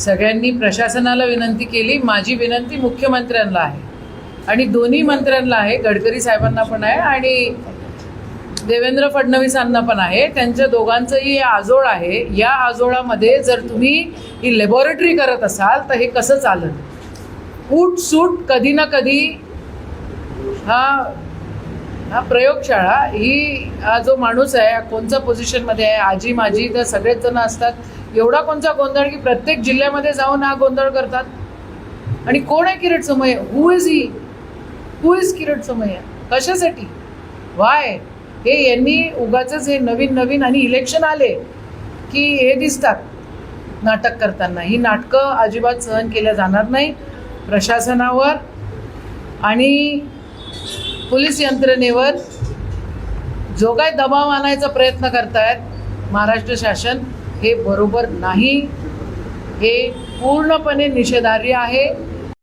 सगळ्यांनी प्रशासनाला विनंती केली. माझी विनंती मुख्यमंत्र्यांना आहे. आणि दोन्ही मंत्र्यांना आहे. गडकरी साहेबांना पण आहे आणि देवेंद्र फडणवीसांना पण आहे. त्यांच्या दोघांचंही हे आजोळ आहे. या आजोळामध्ये जर तुम्ही ही लॅबॉरेटरी करत असाल तर हे कसं चाललं? उठ सूट कधी ना कधी हा हा प्रयोगशाळा ही हा जो माणूस आहे कोणत्या पोझिशनमध्ये आहे आजी माझी तर सगळेच जण असतात. एवढा कोणता गोंधळ की प्रत्येक जिल्ह्यामध्ये जाऊन हा गोंधळ करतात? आणि कोण आहे Kirit Samay who is he who is Kirit Samay कशासाठी? वाय हे यांनी उगाच हे नवीन नवीन आणि इलेक्शन आले की हे दिसतात नाटक करताना. ही नाटकं अजिबात सहन केल्या जाणार नाही प्रशासनावर. आणि पोलीस यंत्रणेवर जो काय दबाव आणायचा प्रयत्न करतायत महाराष्ट्र शासन. हे बरोबर नाही. हे पूर्णपणे निषेधार्य आहे.